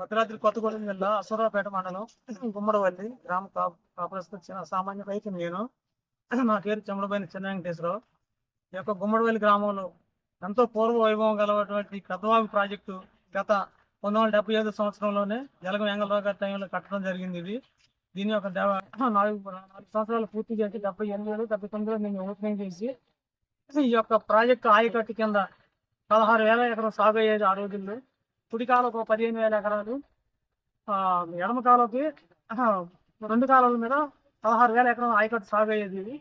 భద్రాద్రి కొత్తగూడెం జిల్లా అసూరాపేట మండలం గుమ్మడవల్లి గ్రామ కా- కాపురస్తు చిన్న సామాన్య రైతు నేను. నా పేరు చెమ్మడబైన చిన్న వెంకటేశ్వరరావు. ఈ యొక్క గుమ్మడవల్లి గ్రామంలో ఎంతో పూర్వ వైభవం గలటువంటి పెద్దవాగు ప్రాజెక్టు గత పంతొమ్మిది వందల డెబ్బై ఐదు సంవత్సరంలోనే జలగం వెంగళరావు గారి టైంలో కట్టడం జరిగింది ఇది. దీని యొక్క నాలుగు నాలుగు సంవత్సరాలు పూర్తి చేసి డెబ్బై ఎనిమిది డెబ్బై తొమ్మిదిలో నేను ఓపెనింగ్ చేసి ఈ యొక్క ప్రాజెక్టు ఆయకట్టు కింద పదహారు వేల ఎకరం సాగు అయ్యేది ఆ రోజుల్లో. కుడికాలకు ఒక పదిహేను వేల ఎకరాలు ఆ, ఎడమ కాలకి రెండు కాలాల మీద పదహారు వేల ఎకరాల ఆయకట్టు సాగు అయ్యేది ఇది.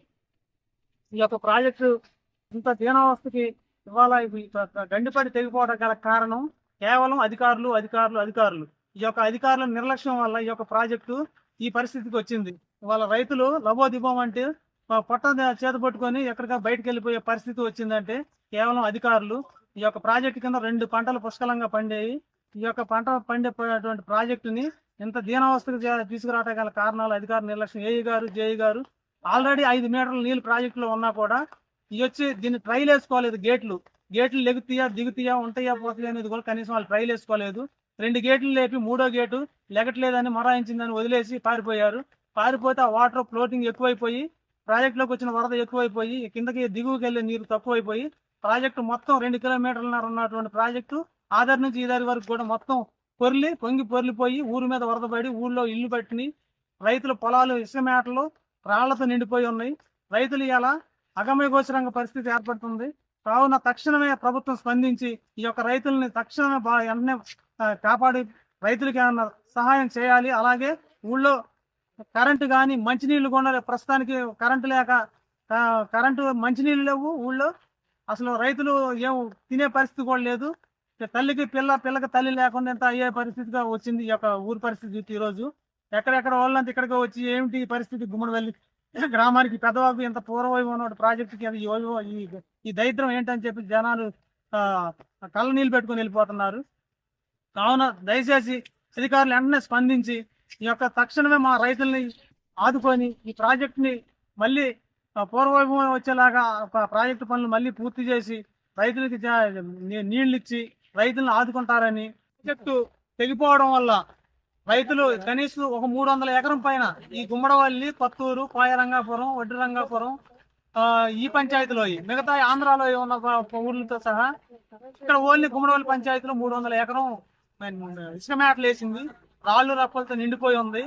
ఈ యొక్క ప్రాజెక్టు ఇంత దీనావస్థకి ఇవాళ గండిపడి తెగిపోవడం గల కారణం కేవలం అధికారులు అధికారులు అధికారులు. ఈ యొక్క అధికారుల నిర్లక్ష్యం వల్ల ఈ యొక్క ప్రాజెక్టు ఈ పరిస్థితికి వచ్చింది. ఇవాళ రైతులు లబోదిబం అంటే పొట్ట చేత పట్టుకొని ఎక్కడికా బయటకు వెళ్ళిపోయే పరిస్థితి వచ్చిందంటే కేవలం అధికారులు ఈ యొక్క ప్రాజెక్టు కింద రెండు పంటలు పుష్కలంగా పండేవి ఈ యొక్క పంట పండేటువంటి ప్రాజెక్టుని ఇంత దీనావస్థకు చే- తీసుకురావటం గల కారణాలు అధికార నిర్లక్ష్యం ఏఈ గారు జేఈ గారు. ఆల్రెడీ ఐదు మీటర్ల నీళ్ళు ప్రాజెక్టులో ఉన్నా కూడా ఇవి వచ్చి దీన్ని ట్రైల్ వేసుకోలేదు గేట్లు. గేట్లు లెగుతాయా దిగుతాయా ఉంటాయా పోతాయా అనేది కూడా కనీసం వాళ్ళు ట్రైల్ వేసుకోలేదు. రెండు గేట్లు లేపి మూడో గేటు లెగట్లేదని మరాయించిందని వదిలేసి పారిపోయారు. పారిపోతే ఆ వాటర్ ఫ్లోటింగ్ ఎక్కువైపోయి ప్రాజెక్టులోకి వచ్చిన వరద ఎక్కువైపోయి కిందకి దిగువకి వెళ్ళే నీరు తక్కువైపోయి ప్రాజెక్టు మొత్తం రెండు కిలోమీటర్లన్నర ఉన్నటువంటి ప్రాజెక్టు. ఆధార్ నుంచి ఈదారి వరకు కూడా మొత్తం పొర్లి పొంగి పొర్లిపోయి ఊరి మీద వరద పడి ఊళ్ళో ఇల్లు పట్టిని. రైతుల పొలాలు ఇసుక రాళ్ళతో నిండిపోయి ఉన్నాయి. రైతులు ఇలా అగమ్యగోచరంగా పరిస్థితి ఏర్పడుతుంది. కావున తక్షణమే ప్రభుత్వం స్పందించి ఈ యొక్క రైతుల్ని తక్షణమే బాగా వెంటనే కాపాడి రైతులకి ఏమన్నా సహాయం చేయాలి. అలాగే ఊళ్ళో కరెంటు కానీ మంచినీళ్ళు కూడా ప్రస్తుతానికి కరెంటు లేక కరెంటు మంచినీళ్ళు లేవు. ఊళ్ళో అసలు రైతులు ఏం తినే పరిస్థితి కూడా లేదు. తల్లికి పిల్ల పిల్లకి తల్లి లేకుండా ఎంత అయ్యే పరిస్థితిగా వచ్చింది ఈ యొక్క ఊరి పరిస్థితి ఈ రోజు. ఎక్కడెక్కడ వాళ్ళంతా ఇక్కడికి వచ్చి ఏమిటి ఈ పరిస్థితి? గుమ్మడి వెళ్ళి గ్రామానికి పెద్దవాకు ఇంత పూర్వవైభవం ఉన్న ప్రాజెక్టుకి అది ఈ ఈ దరిద్రం ఏంటని చెప్పి జనాలు కళ్ళ నీళ్ళు పెట్టుకుని వెళ్ళిపోతున్నారు. కావున దయచేసి అధికారులు వెంటనే స్పందించి ఈ యొక్క తక్షణమే మా రైతుల్ని ఆదుకొని ఈ ప్రాజెక్టుని మళ్ళీ పూర్వవైభవం వచ్చేలాగా ప్రాజెక్టు పనులు మళ్ళీ పూర్తి చేసి రైతులకి నీళ్ళు ఇచ్చి రైతులను ఆదుకుంటారని ప్రాజెక్టు తెగిపోవడం వల్ల రైతులు కనీసం ఒక మూడు వందల ఎకరం పైన ఈ గుమ్మడవల్లి కొత్తూరు కోయరంగాపురం వడ్డి రంగాపురం ఈ పంచాయతీలో మిగతా ఆంధ్రాలో ఉన్న ఊళ్ళతో ఊర్లతో సహా ఇక్కడ ఓన్లీ గుమ్మడవల్లి పంచాయతీలో మూడు వందల ఎకరం ఇసుక మేటలు వేసింది రాళ్ళు రప్పలతో నిండిపోయి ఉంది.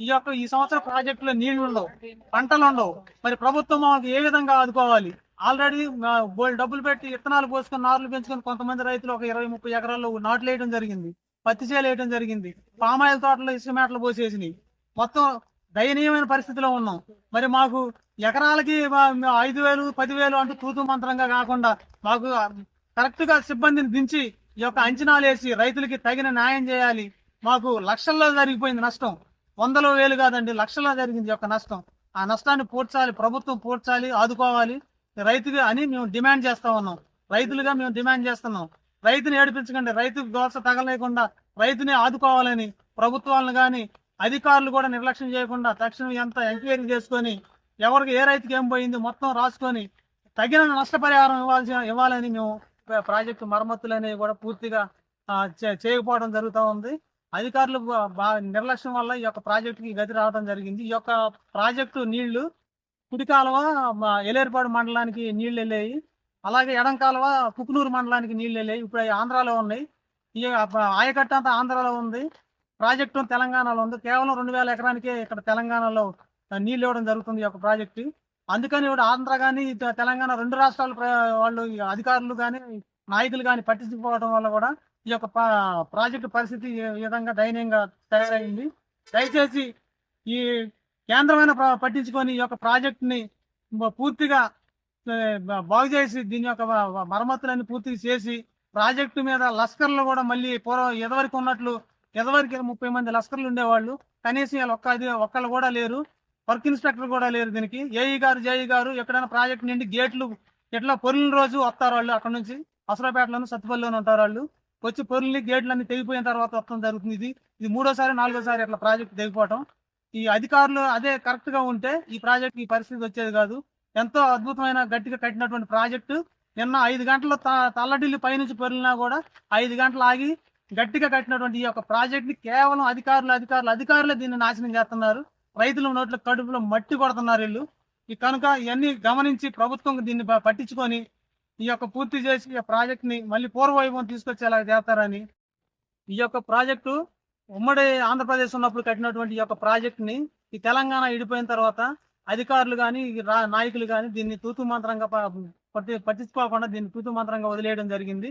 ఈ యొక్క ఈ సంవత్సరం ప్రాజెక్టులో నీళ్ళు ఉండవు పంటలు ఉండవు. మరి ప్రభుత్వం మాకు ఏ విధంగా ఆదుకోవాలి? ఆల్రెడీ బోల్ డబ్బులు పెట్టి విత్తనాలు పోసుకొని నార్లు పెంచుకొని కొంతమంది రైతులు ఒక ఇరవై ముప్పై ఎకరాల్లో నాట్లు వేయడం జరిగింది పత్తి చేలు వేయడం జరిగింది పామాయిల్ తోటలో ఇసుమేటలు పోసేసినాయి. మొత్తం దయనీయమైన పరిస్థితిలో ఉన్నాం. మరి మాకు ఎకరాలకి మా- ఐదు వేలు పదివేలు అంటూ తూతు మంత్రంగా కాకుండా మాకు కరెక్ట్గా సిబ్బందిని దించి ఈ యొక్క అంచనాలు వేసి రైతులకి తగిన న్యాయం చేయాలి. మాకు లక్షల్లో జరిగిపోయింది నష్టం. వందలో వేలు కాదండి లక్షలా జరిగింది యొక్క నష్టం. ఆ నష్టాన్ని పూడ్చాలి ప్రభుత్వం పూడ్చాలి ఆదుకోవాలి. రైతుగా అని మేము డిమాండ్ చేస్తా ఉన్నాం. రైతులుగా మేము డిమాండ్ చేస్తున్నాం. రైతుని ఏడిపించకండి రైతు దోశ తగలేకుండా రైతుని ఆదుకోవాలని ప్రభుత్వాలను కానీ అధికారులు కూడా నిర్లక్ష్యం చేయకుండా తక్షణం ఎంత ఎంక్వైరీ చేసుకొని ఎవరికి ఏ రైతుకి ఏం పోయింది మొత్తం రాసుకొని తగిన నష్టపరిహారం ఇవ్వాల్సి ఇవ్వాలని మేము ప్రాజెక్టు మరమ్మతులు అనేవి కూడా పూర్తిగా చే- చేయకపోవడం జరుగుతూ ఉంది. అధికారులు బా- నిర్లక్ష్యం వల్ల ఈ యొక్క ప్రాజెక్టుకి గతి రావడం జరిగింది. ఈ యొక్క ప్రాజెక్టు నీళ్ళు కుడి కాలువ ఎలేరుపాడు మండలానికి నీళ్ళు వెళ్ళాయి. అలాగే ఎడం కాలువ కుకునూరు మండలానికి నీళ్ళు వెళ్ళాయి. ఇప్పుడు ఆంధ్రాలో ఉన్నాయి. ఈ ఆయకట్ట అంతా ఆంధ్రాలో ఉంది. ప్రాజెక్టు తెలంగాణలో ఉంది. కేవలం రెండు వేల ఎకరానికే ఇక్కడ తెలంగాణలో నీళ్ళు ఇవ్వడం జరుగుతుంది ఈ యొక్క ప్రాజెక్టు. అందుకని ఇప్పుడు ఆంధ్ర కానీ తెలంగాణ రెండు రాష్ట్రాల వాళ్ళు అధికారులు కానీ నాయకులు కానీ పట్టించుకోవడం వల్ల కూడా ఈ యొక్క పా- ప్రాజెక్టు పరిస్థితి ఈ విధంగా దయనీయంగా తయారైంది. దయచేసి ఈ కేంద్రమైన పట్టించుకొని ఈ యొక్క ప్రాజెక్టుని పూర్తిగా బాగు చేసి దీని యొక్క మరమ్మతులన్నీ పూర్తి చేసి ప్రాజెక్టు మీద లస్కర్లు కూడా మళ్ళీ పూర్వం ఎదవరికి ఉన్నట్లు ఎదవరికి ముప్పై మంది లస్కర్లు ఉండేవాళ్ళు. కనీసం వీళ్ళు ఒక్క ఒక్కళ్ళు కూడా లేరు. వర్క్ ఇన్స్పెక్టర్ కూడా లేరు దీనికి. ఏఈ గారు జేఈ గారు ఎక్కడైనా ప్రాజెక్ట్ నుండి గేట్లు ఎట్లా పొరిన రోజు వస్తారు వాళ్ళు అక్కడ నుంచి. అసరాపేటలోను సత్తుపల్లిలోను ఉంటారు వాళ్ళు. వచ్చి పొరుల్ని గేట్లన్నీ తెగిపోయిన తర్వాత వస్తాం జరుగుతుంది ఇది. ఇది మూడోసారి నాలుగోసారి అట్లా ప్రాజెక్ట్ తెగిపోవటం. ఈ అధికారులు అదే కరెక్ట్గా ఉంటే ఈ ప్రాజెక్ట్ ఈ పరిస్థితి వచ్చేది కాదు. ఎంతో అద్భుతమైన గట్టిగా కట్టినటువంటి ప్రాజెక్టు. నిన్న ఐదు గంటల త- తల్లడిల్లి పైనుంచి పొరిలినా కూడా ఐదు గంటలు ఆగి గట్టిగా కట్టినటువంటి ఈ యొక్క ప్రాజెక్ట్ని కేవలం అధికారులు అధికారులు అధికారులే దీన్ని నాశనం చేస్తున్నారు. రైతుల నోట్ల కడుపులో మట్టి కొడుతున్నారు వీళ్ళు. ఈ కనుక ఇవన్నీ గమనించి ప్రభుత్వం దీన్ని పట్టించుకొని ఈ యొక్క పూర్తి చేసి ఈ ప్రాజెక్ట్ని మళ్ళీ పూర్వవైభవం తీసుకొచ్చేలా చేస్తారని ఈ యొక్క ప్రాజెక్టు ఉమ్మడి ఆంధ్రప్రదేశ్ ఉన్నప్పుడు కట్టినటువంటి ఈ యొక్క ప్రాజెక్ట్ని ఈ తెలంగాణ విడిపోయిన తర్వాత అధికారులు కానీ నాయకులు కానీ దీన్ని తూతు మంత్రంగా పట్టి పట్టించుకోకుండా దీన్ని తూతు మంత్రంగా వదిలేయడం జరిగింది.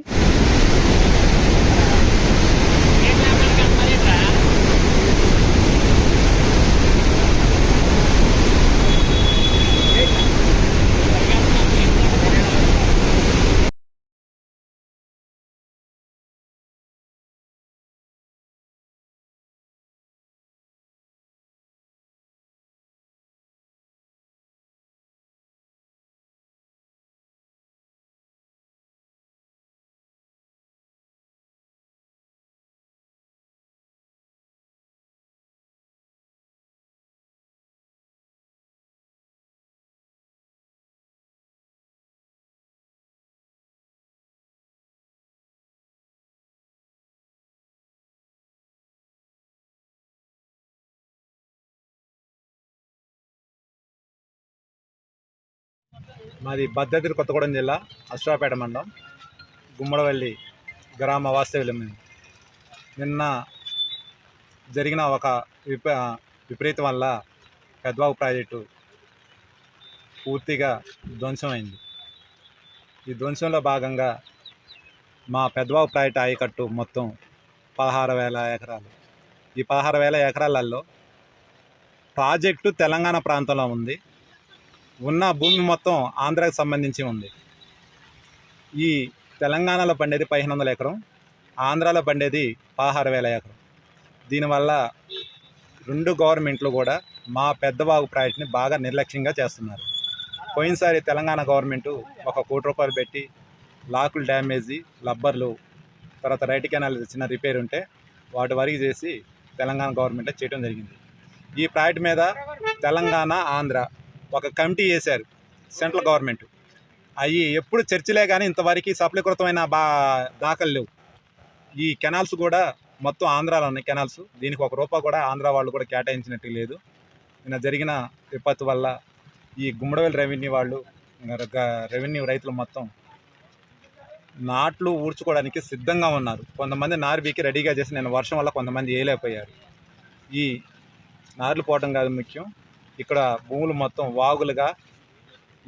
మాది భద్రాద్రి కొత్తగూడెం జిల్లా అశ్వాపేట మండలం గుమ్మడవల్లి గ్రామ వాస్తవ్యం మేము. నిన్న జరిగిన ఒక విప విపరీతం వల్ల పెద్దవాగు ప్రాజెక్టు పూర్తిగా ధ్వంసమైంది. ఈ ధ్వంసంలో భాగంగా మా పెద్దవాగు ప్రాజెక్టు ఆయకట్టు మొత్తం పదహారు వేల ఎకరాలు. ఈ పదహారు వేల ఎకరాలలో ప్రాజెక్టు తెలంగాణ ప్రాంతంలో ఉంది. ఉన్న భూమి మొత్తం ఆంధ్రాకి సంబంధించి ఉంది. ఈ తెలంగాణలో పండేది పదిహేను వందల ఎకరం ఆంధ్రాలో పండేది పదహారు వేల ఎకరం. దీనివల్ల రెండు గవర్నమెంట్లు కూడా మా పెద్దబాగు ప్రాజెక్ట్ని బాగా నిర్లక్ష్యంగా చేస్తున్నారు. పోయినసారి తెలంగాణ గవర్నమెంటు ఒక కోటి రూపాయలు పెట్టి లాకులు డ్యామేజీ లబ్బర్లు తర్వాత రైట్ కెనాల్ చిన్న రిపేర్ ఉంటే వాటి వరకు చేసి తెలంగాణ గవర్నమెంట్ చేయడం జరిగింది. ఈ ప్రాజెక్ట్ మీద తెలంగాణ ఆంధ్ర ఒక కమిటీ వేశారు సెంట్రల్ గవర్నమెంట్. అవి ఎప్పుడు చర్చలే కానీ ఇంతవరకు సఫలీకృతమైన బా దాఖలు లేవు. ఈ కెనాల్స్ కూడా మొత్తం ఆంధ్రాలో ఉన్నాయి కెనాల్స్. దీనికి ఒక రూపాయి కూడా ఆంధ్ర వాళ్ళు కూడా కేటాయించినట్టు లేదు. నిన్న జరిగిన విపత్తు వల్ల ఈ గుమ్మడవేలు రెవెన్యూ వాళ్ళు గ- రెవెన్యూ రైతులు మొత్తం నాట్లు ఊడ్చుకోవడానికి సిద్ధంగా ఉన్నారు. కొంతమంది నారు బీకి రెడీగా చేసి నేను వర్షం వల్ల కొంతమంది వేయలేకపోయారు. ఈ నార్లు పోవడం కాదు ముఖ్యం. ఇక్కడ భూములు మొత్తం వాగులుగా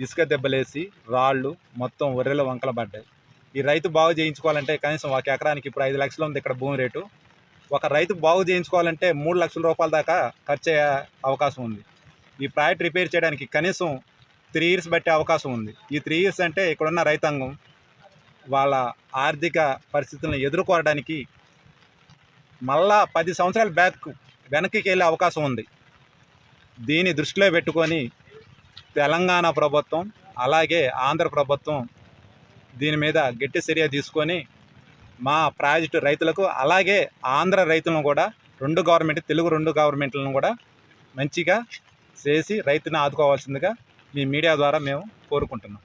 ఇసుక దెబ్బలేసి రాళ్ళు మొత్తం ఒర్రెల వంకలు పడ్డాయి. ఈ రైతు బాగు చేయించుకోవాలంటే కనీసం ఒక ఎకరానికి ఇప్పుడు ఐదు లక్షలు ఉంది ఇక్కడ భూమి రేటు. ఒక రైతు బాగు చేయించుకోవాలంటే మూడు లక్షల రూపాయల దాకా ఖర్చు అయ్యే అవకాశం ఉంది. ఈ ప్రాజెక్ట్ రిపేర్ చేయడానికి కనీసం త్రీ ఇయర్స్ బట్టే అవకాశం ఉంది. ఈ త్రీ ఇయర్స్ అంటే ఇక్కడున్న రైతాంగం వాళ్ళ ఆర్థిక పరిస్థితులను ఎదుర్కోవడానికి మళ్ళా పది సంవత్సరాల బ్యాక్ వెనక్కి వెళ్ళే అవకాశం ఉంది. దీని దృష్టిలో పెట్టుకొని తెలంగాణ ప్రభుత్వం అలాగే ఆంధ్ర ప్రభుత్వం దీని మీద గట్టి చర్య తీసుకొని మా ప్రాజెక్టు రైతులకు అలాగే ఆంధ్ర రైతులను కూడా రెండు గవర్నమెంట్ తెలుగు రెండు గవర్నమెంట్లను కూడా మంచిగా చేసి రైతుని ఆదుకోవాల్సిందిగా మీ మీడియా ద్వారా మేము కోరుకుంటున్నాం.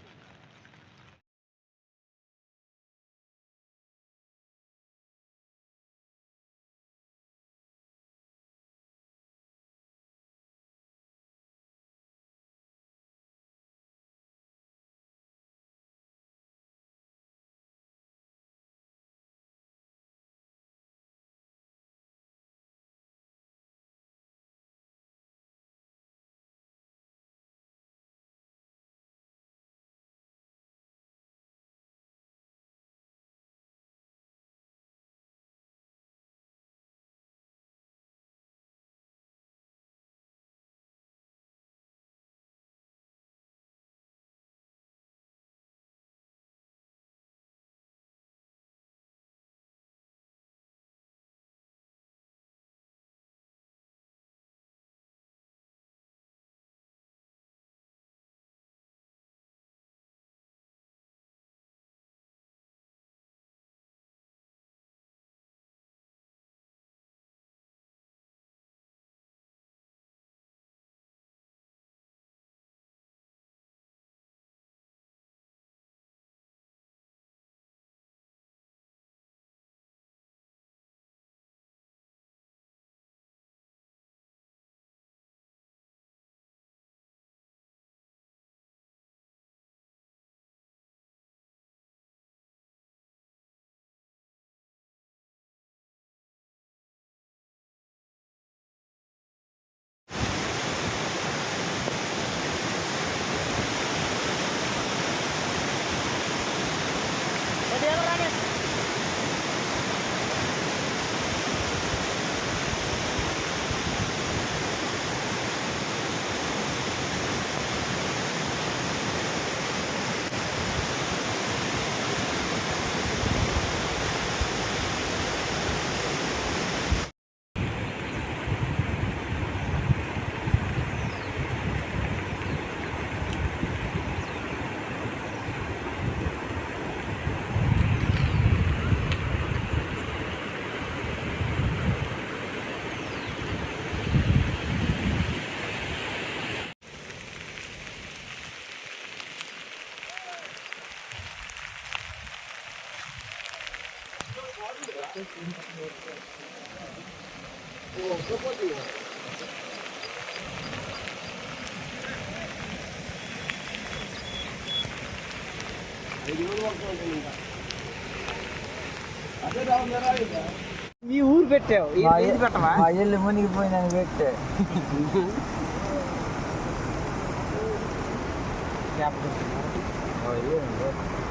మీ ఊరు పెట్టావు ఈ- మా ఇది ఇల్లు- పెట్టవా మా ఇల్లు మునిగిపోయిందని పెట్టే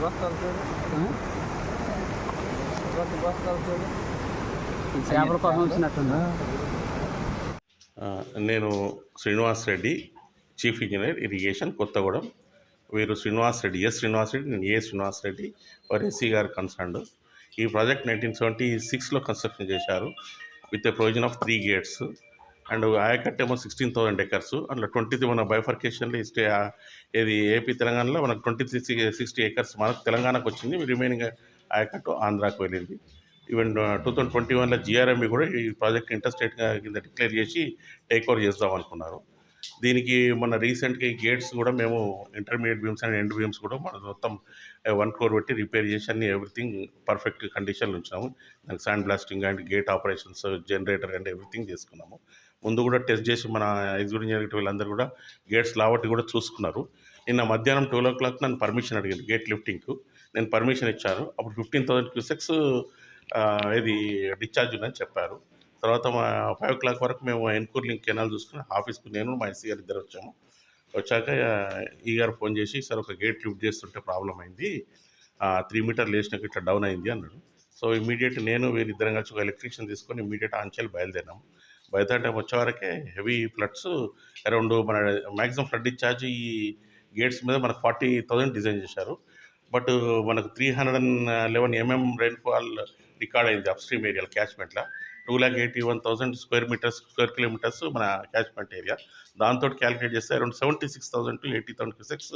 బస్తాలు చేపల కోసం నేను Srinivas Reddy chief engineer irrigation Kothagudem. వీరు శ్రీనివాస్ రెడ్డి ఎస్ శ్రీనివాస్ రెడ్డి నేను ఏ శ్రీనివాస్ రెడ్డి వారు ఎస్సీ గారు కన్సర్న్డ్. ఈ ప్రాజెక్ట్ నైన్టీన్ సెవెంటీ సిక్స్లో కన్స్ట్రక్షన్ చేశారు with a provision of three gates. And ayacut ఏమో సిక్స్టీన్ థౌసండ్ ఎకర్స్ అందులో ట్వంటీ మన బైఫర్కేషన్లో ఇస్తే ఇది ఏపీ తెలంగాణలో మనకు ట్వంటీ సిక్స్టీ సిక్స్టీ ఎకర్స్ మనకు తెలంగాణకు వచ్చింది. రిమైనింగ్ ఆయకట్టు ఆంధ్రాకు వెళ్ళింది. ఈవెన్ టూ థౌజండ్ ట్వంటీ వన్లో జిఆర్ఎంబి కూడా ఈ ప్రాజెక్ట్ ఇంటర్స్టేట్గా కింద డిక్లేర్ చేసి టేక్ ఓవర్ చేద్దాం అనుకున్నారు. దీనికి మన రీసెంట్గా ఈ గేట్స్ కూడా మేము intermediate beams and end beams కూడా మన మొత్తం uh, వన్ క్రోర్ పెట్టి రిపేర్ చేసి అన్ని ఎవ్రీథింగ్ పర్ఫెక్ట్ కండిషన్లో ఉంచాము. దానికి sand blasting and gate operations generator and everything చేసుకున్నాము. ముందు కూడా టెస్ట్ చేసి మన ఎగ్జిక్యూటివ్ ఇంజనీర్ వీళ్ళందరూ కూడా గేట్స్ లావట్టి కూడా చూసుకున్నారు. నిన్న మధ్యాహ్నం ట్వెల్వ్ ఓ క్లాక్ నన్ను పర్మిషన్ అడిగారు గేట్ లిఫ్టింగ్కు నేను పర్మిషన్ ఇచ్చారు అప్పుడు ఫిఫ్టీన్ థౌసండ్ క్యూసెక్స్ ఇది డిశ్చార్జ్ ఉందని చెప్పారు. తర్వాత మా ఫైవ్ ఓ క్లాక్ వరకు మేము ఎన్కూర్లింగ్ కెనాల్ చూసుకుని ఆఫీస్కి నేను మా ఎస్సీ గారు ఇద్దరు వచ్చాము. వచ్చాక ఈ గారు ఫోన్ చేసి సార్ ఒక గేట్ లిఫ్ట్ చేస్తుంటే ప్రాబ్లం అయింది. త్రీ మీటర్ లేచినాక ఇట్లా డౌన్ అయింది అన్నాడు. సో ఇమీడియట్ నేను వీరిద్దరం కలిసి ఒక ఎలక్ట్రీషియన్ తీసుకొని ఇమీడియట్ ఆంచెల్ బయలుదేరాము బయలుదేరే వచ్చే వరకే హెవీ ఫ్లడ్స్ అరౌండ్ మన మ్యాక్సిమం ఫ్లడ్ డిశ్చార్జ్ ఈ గేట్స్ మీద మనకు ఫార్టీ థౌజండ్ డిజైన్ చేశారు. బట్ మనకు three hundred and eleven MM rainfall record అయింది upstream area క్యాచ్మెంట్లో two lakh eighty one thousand square metres square kilometres మన క్యాచ్మెంట్ ఏరియా దాంతో calculate చేస్తే around seventy six thousand to eighty thousand cusecs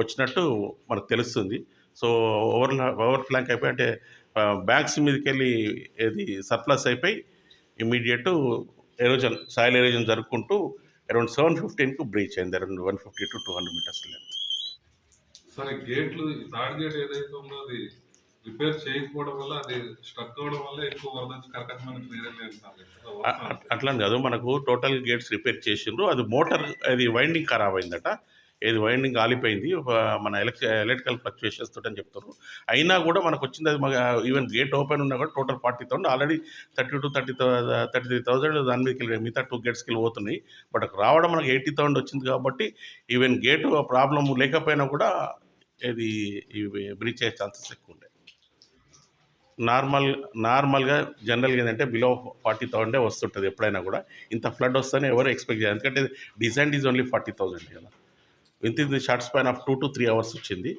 వచ్చినట్టు మనకు తెలుస్తుంది. So over over flank అయిపోయి అంటే banks మీదకి వెళ్ళి ఇది సర్ప్లస్ అయిపోయి ఇమీడియట్ ఎరోజన్ సాయిల్ ఎరోజన్ జరుపుకుంటూ అరౌండ్ సెవెన్ ఫిఫ్టీన్కు బ్రీచ్ అయింది. Around one fifty to two hundred metres length సరే గేట్లు థర్డ్ గేట్ ఏదైతే ఉందో అది రిపేర్ చేయకపోవడం వల్ల అది స్ట్రక్ అవ్వడం వల్ల ఎక్కువ వరద వచ్చి క్లియర్ అట్లా అని కాదు మనకు టోటల్ గేట్స్ రిపేర్ చేసిండ్రు. అది మోటార్ అది వైండింగ్ ఖరాబ్ అయిందట ఏది వైండింగ్ ఆలిపోయింది. మన ఎలక్ట్రి ఎలక్ట్రికల్ ఫ్లక్చుయేషన్స్ తోటి అని చెప్తారు అయినా కూడా మనకు వచ్చింది అది ఈవెన్ గేట్ ఓపెన్ ఉన్నా కూడా total forty thousand. Already thirty to thirty thirty three thousand దాని మీదకి వెళ్ళి మిగతా టూ గేట్స్కి వెళ్ళి పోతున్నాయి. బట్ రావడం మనకు ఎయిటీ థౌసండ్ వచ్చింది కాబట్టి ఈవెన్ గేట్ ప్రాబ్లం లేకపోయినా కూడా ఇది ఇవి బ్రీచ్ అయ్యే ఛాన్సెస్ ఎక్కువ ఉంటాయి. నార్మల్ నార్మల్గా జనరల్గా ఏంటంటే బిలో ఫార్టీ థౌసండే వస్తుంటుంది ఎప్పుడైనా కూడా. ఇంత ఫ్లడ్ వస్తేనే ఎవరు ఎక్స్పెక్ట్ చేయాలి ఎందుకంటే design is only forty thousand కదా. Within the short span of two to three hours వచ్చింది.